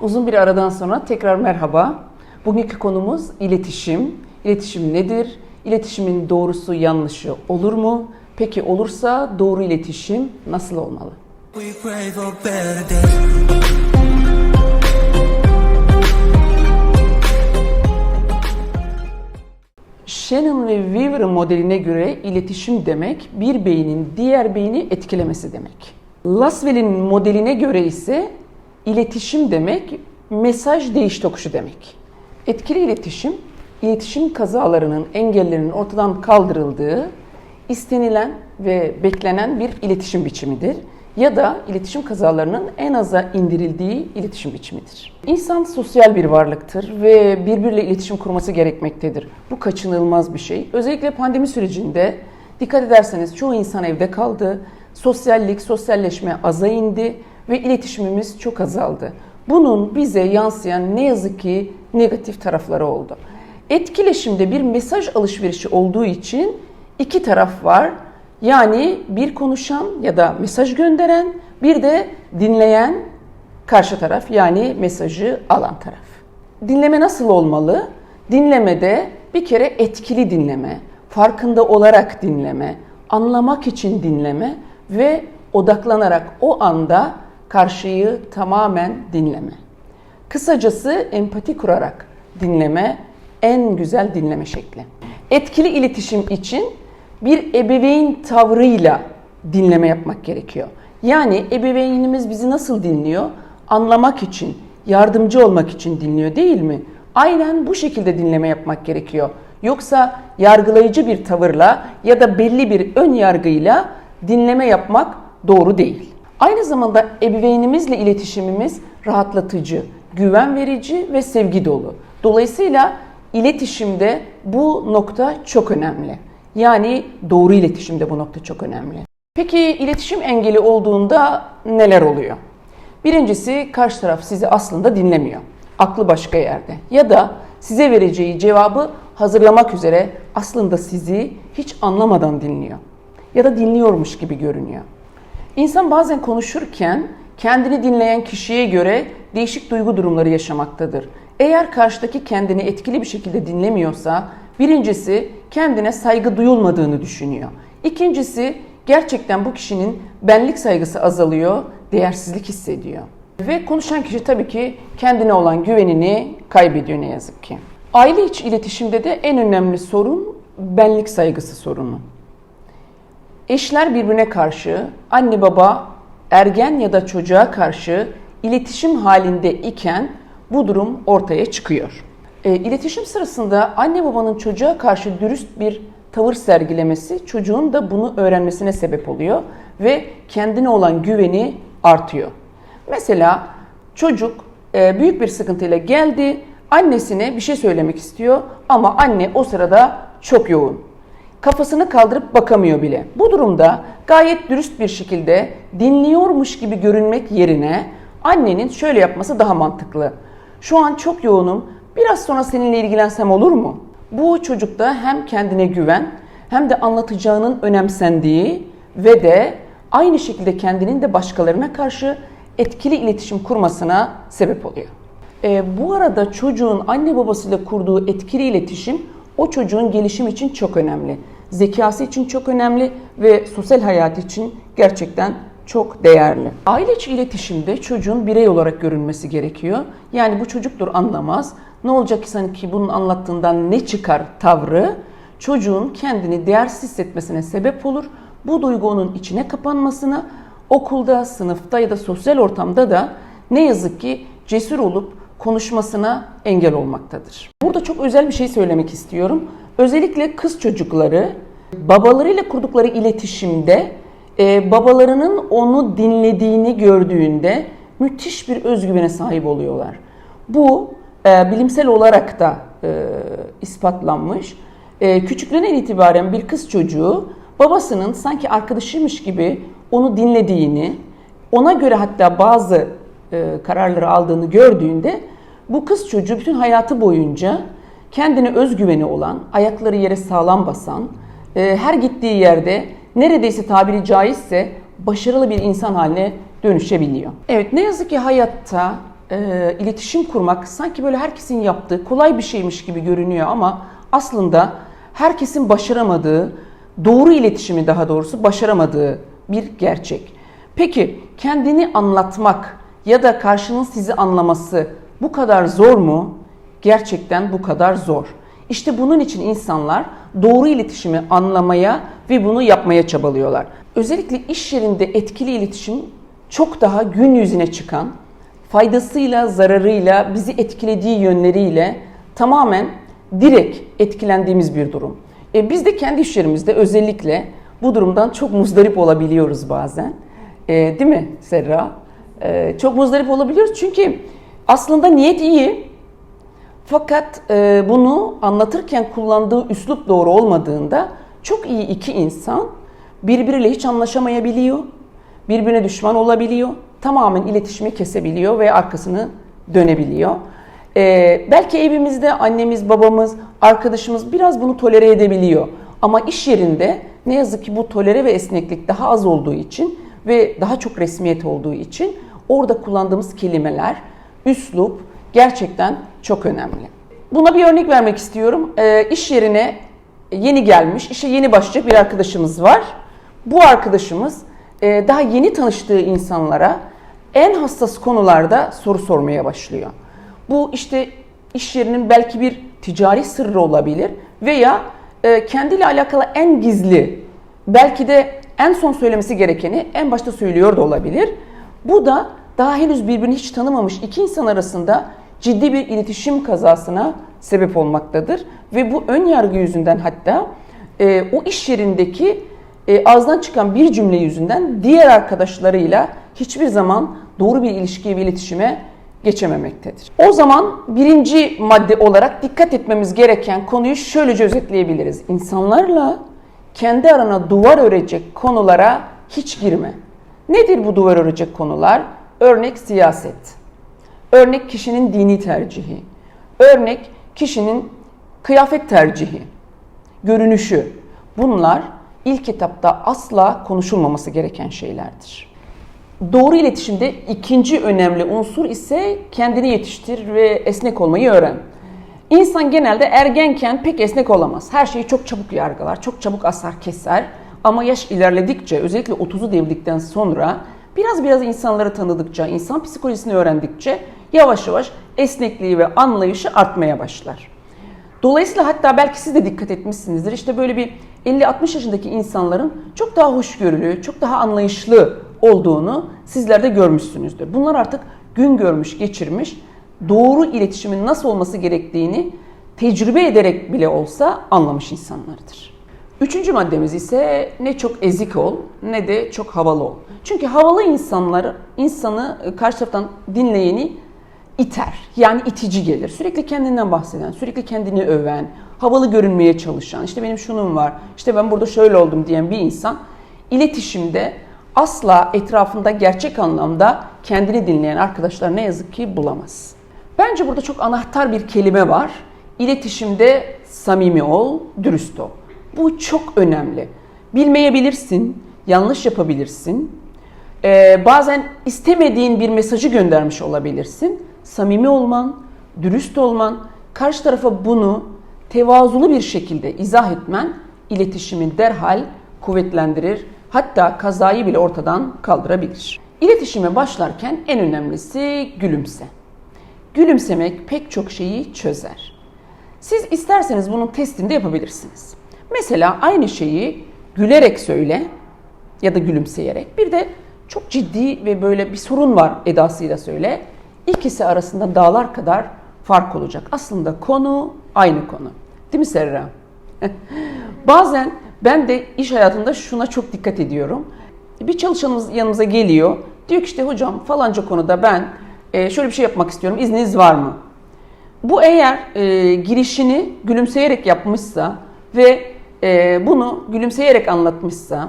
Uzun bir aradan sonra tekrar merhaba. Bugünkü konumuz iletişim. İletişim nedir? İletişimin doğrusu yanlışı olur mu? Peki olursa doğru iletişim nasıl olmalı? Shannon ve Weaver modeline göre iletişim demek bir beynin diğer beyni etkilemesi demek. Laswell'in modeline göre ise iletişim demek mesaj değiş tokuşu demek. Etkili iletişim, iletişim kazalarının engellerinin ortadan kaldırıldığı, istenilen ve beklenen bir iletişim biçimidir ya da iletişim kazalarının en aza indirildiği iletişim biçimidir. İnsan sosyal bir varlıktır ve birbiriyle iletişim kurması gerekmektedir. Bu kaçınılmaz bir şey. Özellikle pandemi sürecinde dikkat ederseniz çoğu insan evde kaldı, sosyallik, sosyalleşme aza indi ve iletişimimiz çok azaldı. Bunun bize yansıyan ne yazık ki negatif tarafları oldu. Etkileşimde bir mesaj alışverişi olduğu için iki taraf var. Yani bir konuşan ya da mesaj gönderen, bir de dinleyen karşı taraf yani mesajı alan taraf. Dinleme nasıl olmalı? Dinlemede bir kere etkili dinleme, farkında olarak dinleme, anlamak için dinleme ve odaklanarak o anda karşıyı tamamen dinleme. Kısacası empati kurarak dinleme en güzel dinleme şekli. Etkili iletişim için bir ebeveyn tavrıyla dinleme yapmak gerekiyor. Yani ebeveynimiz bizi nasıl dinliyor? Anlamak için, yardımcı olmak için dinliyor değil mi? Aynen bu şekilde dinleme yapmak gerekiyor. Yoksa yargılayıcı bir tavırla ya da belli bir ön yargıyla dinleme yapmak doğru değil. Aynı zamanda ebeveynimizle iletişimimiz rahatlatıcı, güven verici ve sevgi dolu. Dolayısıyla iletişimde bu nokta çok önemli. Yani doğru iletişimde bu nokta çok önemli. Peki iletişim engeli olduğunda neler oluyor? Birincisi karşı taraf sizi aslında dinlemiyor. Aklı başka yerde. Ya da size vereceği cevabı hazırlamak üzere aslında sizi hiç anlamadan dinliyor. Ya da dinliyormuş gibi görünüyor. İnsan bazen konuşurken kendini dinleyen kişiye göre değişik duygu durumları yaşamaktadır. Eğer karşıdaki kendini etkili bir şekilde dinlemiyorsa birincisi kendine saygı duyulmadığını düşünüyor. İkincisi gerçekten bu kişinin benlik saygısı azalıyor, değersizlik hissediyor. Ve konuşan kişi tabii ki kendine olan güvenini kaybediyor ne yazık ki. Aile içi iletişimde de en önemli sorun benlik saygısı sorunu. Eşler birbirine karşı, anne baba ergen ya da çocuğa karşı iletişim halinde iken bu durum ortaya çıkıyor. E, iletişim sırasında anne babanın çocuğa karşı dürüst bir tavır sergilemesi çocuğun da bunu öğrenmesine sebep oluyor ve kendine olan güveni artıyor. Mesela çocuk e, büyük bir sıkıntıyla geldi, annesine bir şey söylemek istiyor ama anne o sırada çok yoğun kafasını kaldırıp bakamıyor bile. Bu durumda gayet dürüst bir şekilde dinliyormuş gibi görünmek yerine annenin şöyle yapması daha mantıklı. Şu an çok yoğunum. Biraz sonra seninle ilgilensem olur mu? Bu çocukta hem kendine güven hem de anlatacağının önemsendiği ve de aynı şekilde kendinin de başkalarına karşı etkili iletişim kurmasına sebep oluyor. E, bu arada çocuğun anne babasıyla kurduğu etkili iletişim o çocuğun gelişim için çok önemli. Zekası için çok önemli ve sosyal hayatı için gerçekten çok değerli. Aile içi iletişimde çocuğun birey olarak görünmesi gerekiyor. Yani bu çocuktur anlamaz. Ne olacak ki sanki bunun anlattığından ne çıkar tavrı çocuğun kendini değersiz hissetmesine sebep olur. Bu duygu onun içine kapanmasına, okulda, sınıfta ya da sosyal ortamda da ne yazık ki cesur olup konuşmasına engel olmaktadır. Burada çok özel bir şey söylemek istiyorum. Özellikle kız çocukları babalarıyla kurdukları iletişimde e, babalarının onu dinlediğini gördüğünde müthiş bir özgüvene sahip oluyorlar. Bu e, bilimsel olarak da e, ispatlanmış. E, küçüklüğünden itibaren bir kız çocuğu babasının sanki arkadaşıymış gibi onu dinlediğini, ona göre hatta bazı kararları aldığını gördüğünde bu kız çocuğu bütün hayatı boyunca kendine özgüveni olan, ayakları yere sağlam basan, e, her gittiği yerde neredeyse tabiri caizse başarılı bir insan haline dönüşebiliyor. Evet ne yazık ki hayatta e, iletişim kurmak sanki böyle herkesin yaptığı kolay bir şeymiş gibi görünüyor ama aslında herkesin başaramadığı, doğru iletişimi daha doğrusu başaramadığı bir gerçek. Peki kendini anlatmak ya da karşının sizi anlaması bu kadar zor mu? Gerçekten bu kadar zor. İşte bunun için insanlar doğru iletişimi anlamaya ve bunu yapmaya çabalıyorlar. Özellikle iş yerinde etkili iletişim çok daha gün yüzüne çıkan, faydasıyla, zararıyla, bizi etkilediği yönleriyle tamamen direkt etkilendiğimiz bir durum. E, biz de kendi iş yerimizde özellikle bu durumdan çok muzdarip olabiliyoruz bazen. E, değil mi Serra? E, çok muzdarip olabiliyoruz çünkü aslında niyet iyi. Fakat e, bunu anlatırken kullandığı üslup doğru olmadığında çok iyi iki insan birbiriyle hiç anlaşamayabiliyor. Birbirine düşman olabiliyor. Tamamen iletişimi kesebiliyor ve arkasını dönebiliyor. E, belki evimizde annemiz, babamız, arkadaşımız biraz bunu tolere edebiliyor. Ama iş yerinde ne yazık ki bu tolere ve esneklik daha az olduğu için ve daha çok resmiyet olduğu için orada kullandığımız kelimeler, üslup gerçekten çok önemli. Buna bir örnek vermek istiyorum. E, iş yerine yeni gelmiş, işe yeni başlayacak bir arkadaşımız var. Bu arkadaşımız e, daha yeni tanıştığı insanlara en hassas konularda soru sormaya başlıyor. Bu işte iş yerinin belki bir ticari sırrı olabilir veya e, kendiyle alakalı en gizli, belki de en son söylemesi gerekeni en başta söylüyor da olabilir. Bu da daha henüz birbirini hiç tanımamış iki insan arasında ciddi bir iletişim kazasına sebep olmaktadır. Ve bu ön yargı yüzünden hatta e, o iş yerindeki e, ağızdan çıkan bir cümle yüzünden diğer arkadaşlarıyla hiçbir zaman doğru bir ilişkiye ve iletişime geçememektedir. O zaman birinci madde olarak dikkat etmemiz gereken konuyu şöylece özetleyebiliriz. İnsanlarla kendi arana duvar örecek konulara hiç girme. Nedir bu duvar örecek konular? Örnek siyaset. Örnek kişinin dini tercihi. Örnek kişinin kıyafet tercihi. Görünüşü. Bunlar ilk etapta asla konuşulmaması gereken şeylerdir. Doğru iletişimde ikinci önemli unsur ise kendini yetiştir ve esnek olmayı öğren. İnsan genelde ergenken pek esnek olamaz. Her şeyi çok çabuk yargılar, çok çabuk asar keser. Ama yaş ilerledikçe, özellikle 30'u devirdikten sonra biraz biraz insanları tanıdıkça, insan psikolojisini öğrendikçe yavaş yavaş esnekliği ve anlayışı artmaya başlar. Dolayısıyla hatta belki siz de dikkat etmişsinizdir. İşte böyle bir 50-60 yaşındaki insanların çok daha hoşgörülü, çok daha anlayışlı olduğunu sizler de görmüşsünüzdür. Bunlar artık gün görmüş, geçirmiş, doğru iletişimin nasıl olması gerektiğini tecrübe ederek bile olsa anlamış insanlardır. Üçüncü maddemiz ise ne çok ezik ol ne de çok havalı ol. Çünkü havalı insanlar insanı e, karşı taraftan dinleyeni iter. Yani itici gelir. Sürekli kendinden bahseden, sürekli kendini öven, havalı görünmeye çalışan, işte benim şunum var, işte ben burada şöyle oldum diyen bir insan iletişimde asla etrafında gerçek anlamda kendini dinleyen arkadaşlar ne yazık ki bulamaz. Bence burada çok anahtar bir kelime var. İletişimde samimi ol, dürüst ol. Bu çok önemli. Bilmeyebilirsin, yanlış yapabilirsin. Ee, bazen istemediğin bir mesajı göndermiş olabilirsin. Samimi olman, dürüst olman, karşı tarafa bunu tevazulu bir şekilde izah etmen iletişimi derhal kuvvetlendirir. Hatta kazayı bile ortadan kaldırabilir. İletişime başlarken en önemlisi gülümse. Gülümsemek pek çok şeyi çözer. Siz isterseniz bunun testini de yapabilirsiniz. Mesela aynı şeyi gülerek söyle ya da gülümseyerek. Bir de çok ciddi ve böyle bir sorun var edasıyla söyle. İkisi arasında dağlar kadar fark olacak. Aslında konu aynı konu. Değil mi Serra? Bazen ben de iş hayatında şuna çok dikkat ediyorum. Bir çalışanımız yanımıza geliyor. Diyor ki işte hocam falanca konuda ben e, şöyle bir şey yapmak istiyorum. İzniniz var mı? Bu eğer e, girişini gülümseyerek yapmışsa ve e, bunu gülümseyerek anlatmışsa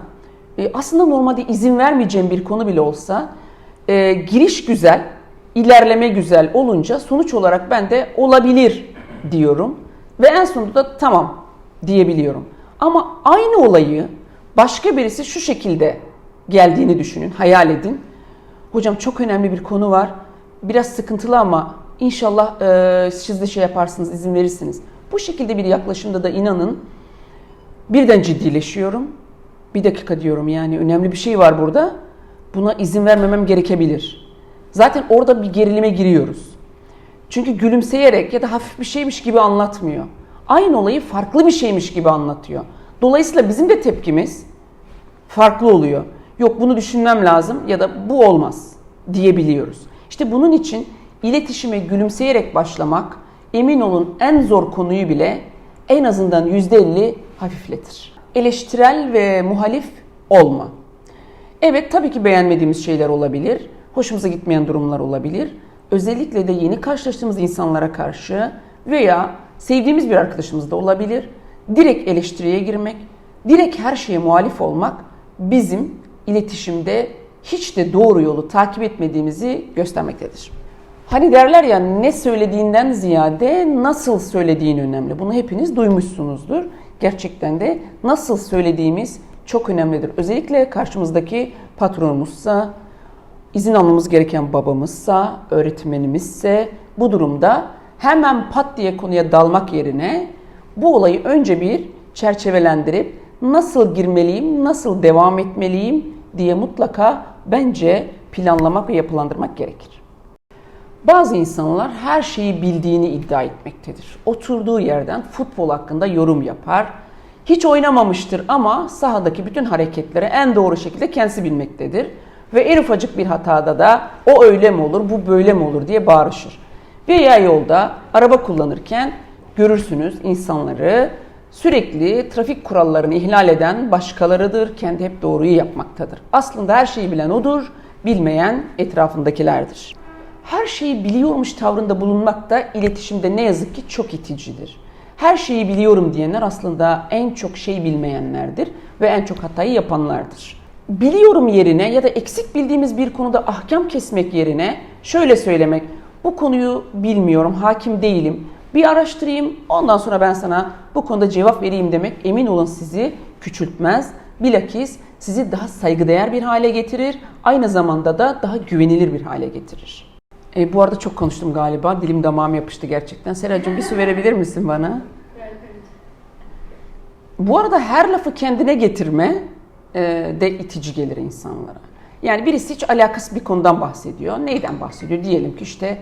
e, aslında normalde izin vermeyeceğim bir konu bile olsa e, giriş güzel, ilerleme güzel olunca sonuç olarak ben de olabilir diyorum ve en sonunda tamam diyebiliyorum. Ama aynı olayı başka birisi şu şekilde geldiğini düşünün, hayal edin. Hocam çok önemli bir konu var. biraz sıkıntılı ama inşallah e, siz de şey yaparsınız, izin verirsiniz. Bu şekilde bir yaklaşımda da inanın birden ciddileşiyorum. Bir dakika diyorum yani önemli bir şey var burada. Buna izin vermemem gerekebilir. Zaten orada bir gerilime giriyoruz. Çünkü gülümseyerek ya da hafif bir şeymiş gibi anlatmıyor. Aynı olayı farklı bir şeymiş gibi anlatıyor. Dolayısıyla bizim de tepkimiz farklı oluyor. Yok bunu düşünmem lazım ya da bu olmaz diyebiliyoruz. İşte bunun için iletişime gülümseyerek başlamak emin olun en zor konuyu bile en azından %50 hafifletir. Eleştirel ve muhalif olma. Evet tabii ki beğenmediğimiz şeyler olabilir. Hoşumuza gitmeyen durumlar olabilir. Özellikle de yeni karşılaştığımız insanlara karşı veya sevdiğimiz bir arkadaşımız da olabilir. Direkt eleştiriye girmek, direkt her şeye muhalif olmak bizim iletişimde hiç de doğru yolu takip etmediğimizi göstermektedir. Hani derler ya ne söylediğinden ziyade nasıl söylediğin önemli. Bunu hepiniz duymuşsunuzdur. Gerçekten de nasıl söylediğimiz çok önemlidir. Özellikle karşımızdaki patronumuzsa, izin almamız gereken babamızsa, öğretmenimizse bu durumda hemen pat diye konuya dalmak yerine bu olayı önce bir çerçevelendirip nasıl girmeliyim, nasıl devam etmeliyim diye mutlaka bence planlamak ve yapılandırmak gerekir. Bazı insanlar her şeyi bildiğini iddia etmektedir. Oturduğu yerden futbol hakkında yorum yapar. Hiç oynamamıştır ama sahadaki bütün hareketleri en doğru şekilde kendisi bilmektedir. Ve en ufacık bir hatada da o öyle mi olur, bu böyle mi olur diye bağırışır. Veya yolda araba kullanırken görürsünüz insanları sürekli trafik kurallarını ihlal eden başkalarıdır. Kendi hep doğruyu yapmaktadır. Aslında her şeyi bilen odur, bilmeyen etrafındakilerdir. Her şeyi biliyormuş tavrında bulunmak da iletişimde ne yazık ki çok iticidir. Her şeyi biliyorum diyenler aslında en çok şey bilmeyenlerdir ve en çok hatayı yapanlardır. Biliyorum yerine ya da eksik bildiğimiz bir konuda ahkam kesmek yerine şöyle söylemek, bu konuyu bilmiyorum, hakim değilim, bir araştırayım ondan sonra ben sana bu konuda cevap vereyim demek emin olun sizi küçültmez. Bilakis sizi daha saygıdeğer bir hale getirir, aynı zamanda da daha güvenilir bir hale getirir. E, bu arada çok konuştum galiba. Dilim damağım yapıştı gerçekten. Seracığım bir su verebilir misin bana? Bu arada her lafı kendine getirme e, de itici gelir insanlara. Yani birisi hiç alakası bir konudan bahsediyor. Neyden bahsediyor? Diyelim ki işte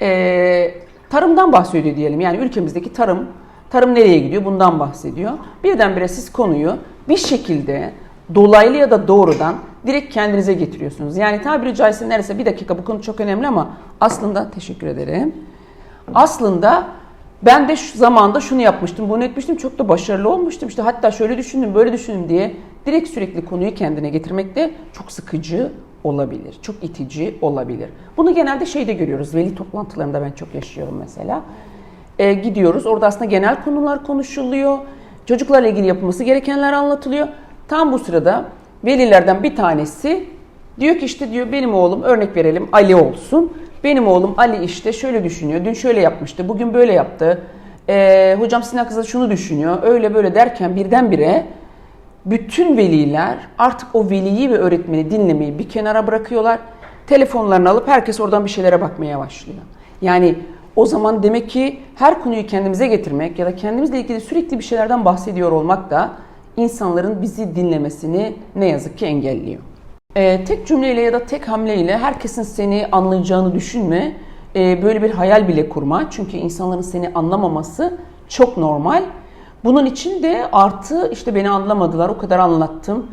e, tarımdan bahsediyor diyelim. Yani ülkemizdeki tarım, tarım nereye gidiyor? Bundan bahsediyor. Birdenbire siz konuyu bir şekilde dolaylı ya da doğrudan direkt kendinize getiriyorsunuz. Yani tabiri caizse neredeyse bir dakika bu konu çok önemli ama aslında teşekkür ederim. Aslında ben de şu zamanda şunu yapmıştım, bunu etmiştim, çok da başarılı olmuştum. İşte hatta şöyle düşündüm, böyle düşündüm diye direkt sürekli konuyu kendine getirmek de çok sıkıcı olabilir. Çok itici olabilir. Bunu genelde şeyde görüyoruz. Veli toplantılarında ben çok yaşıyorum mesela. Ee, gidiyoruz. Orada aslında genel konular konuşuluyor. Çocuklarla ilgili yapılması gerekenler anlatılıyor. Tam bu sırada velilerden bir tanesi diyor ki işte diyor benim oğlum örnek verelim Ali olsun. Benim oğlum Ali işte şöyle düşünüyor. Dün şöyle yapmıştı. Bugün böyle yaptı. Ee, hocam Sinan kızı şunu düşünüyor. Öyle böyle derken birdenbire bütün veliler artık o veliyi ve öğretmeni dinlemeyi bir kenara bırakıyorlar. Telefonlarını alıp herkes oradan bir şeylere bakmaya başlıyor. Yani o zaman demek ki her konuyu kendimize getirmek ya da kendimizle ilgili sürekli bir şeylerden bahsediyor olmak da insanların bizi dinlemesini ne yazık ki engelliyor. Ee, tek cümleyle ya da tek hamleyle herkesin seni anlayacağını düşünme. Ee, böyle bir hayal bile kurma. Çünkü insanların seni anlamaması çok normal. Bunun için de artı işte beni anlamadılar, o kadar anlattım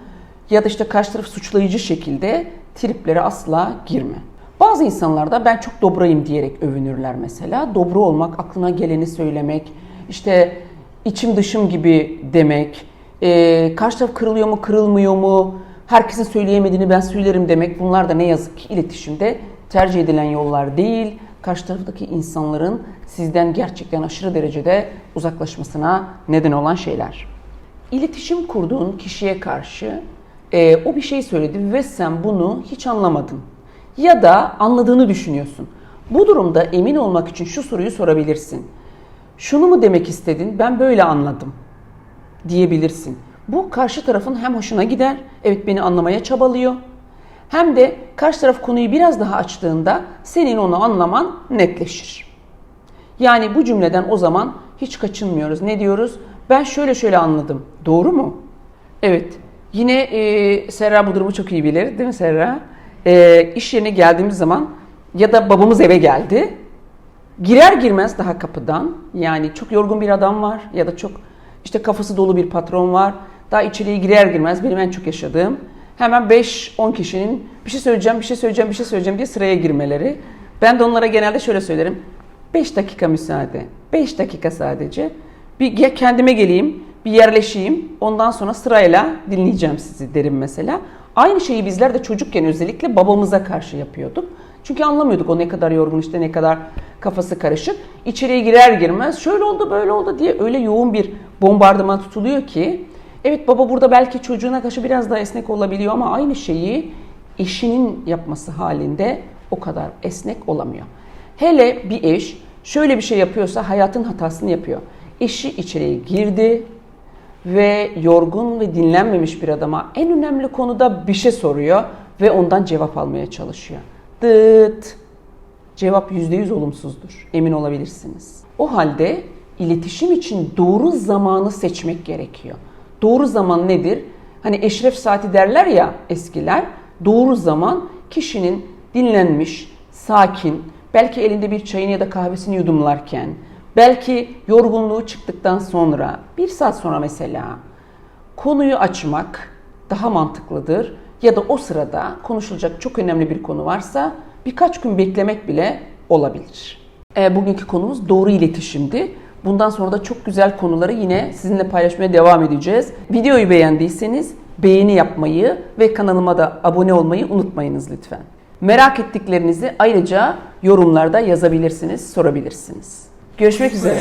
ya da işte karşı taraf suçlayıcı şekilde triplere asla girme. Bazı insanlar da ben çok dobrayım diyerek övünürler mesela. Dobra olmak, aklına geleni söylemek, işte içim dışım gibi demek, ee, karşı taraf kırılıyor mu, kırılmıyor mu, herkesin söyleyemediğini ben söylerim demek. Bunlar da ne yazık ki iletişimde tercih edilen yollar değil. Karşı taraftaki insanların sizden gerçekten aşırı derecede uzaklaşmasına neden olan şeyler. İletişim kurduğun kişiye karşı e, o bir şey söyledi ve sen bunu hiç anlamadın. Ya da anladığını düşünüyorsun. Bu durumda emin olmak için şu soruyu sorabilirsin. Şunu mu demek istedin? Ben böyle anladım diyebilirsin. Bu karşı tarafın hem hoşuna gider, evet beni anlamaya çabalıyor. hem de karşı taraf konuyu biraz daha açtığında senin onu anlaman netleşir. Yani bu cümleden o zaman hiç kaçınmıyoruz. Ne diyoruz? Ben şöyle şöyle anladım. Doğru mu? Evet. Yine e, Serra bu durumu çok iyi bilir değil mi Serra? E, iş yerine geldiğimiz zaman ya da babamız eve geldi. Girer girmez daha kapıdan yani çok yorgun bir adam var ya da çok işte kafası dolu bir patron var. Daha içeriye girer girmez benim en çok yaşadığım hemen 5-10 kişinin bir şey söyleyeceğim, bir şey söyleyeceğim, bir şey söyleyeceğim diye sıraya girmeleri. Ben de onlara genelde şöyle söylerim. 5 dakika müsaade. 5 dakika sadece. Bir kendime geleyim, bir yerleşeyim. Ondan sonra sırayla dinleyeceğim sizi derim mesela. Aynı şeyi bizler de çocukken özellikle babamıza karşı yapıyorduk. Çünkü anlamıyorduk o ne kadar yorgun işte ne kadar kafası karışık. İçeriye girer girmez şöyle oldu böyle oldu diye öyle yoğun bir bombardıman tutuluyor ki evet baba burada belki çocuğuna karşı biraz daha esnek olabiliyor ama aynı şeyi eşinin yapması halinde o kadar esnek olamıyor. Hele bir eş şöyle bir şey yapıyorsa hayatın hatasını yapıyor. Eşi içeriye girdi ve yorgun ve dinlenmemiş bir adama en önemli konuda bir şey soruyor ve ondan cevap almaya çalışıyor. Dıt. Cevap %100 olumsuzdur. Emin olabilirsiniz. O halde iletişim için doğru zamanı seçmek gerekiyor. Doğru zaman nedir? Hani eşref saati derler ya eskiler. Doğru zaman kişinin dinlenmiş, sakin, belki elinde bir çayını ya da kahvesini yudumlarken, belki yorgunluğu çıktıktan sonra, bir saat sonra mesela konuyu açmak daha mantıklıdır. Ya da o sırada konuşulacak çok önemli bir konu varsa birkaç gün beklemek bile olabilir. E, bugünkü konumuz doğru iletişimdi. Bundan sonra da çok güzel konuları yine sizinle paylaşmaya devam edeceğiz. Videoyu beğendiyseniz beğeni yapmayı ve kanalıma da abone olmayı unutmayınız lütfen. Merak ettiklerinizi ayrıca yorumlarda yazabilirsiniz, sorabilirsiniz. Görüşmek üzere.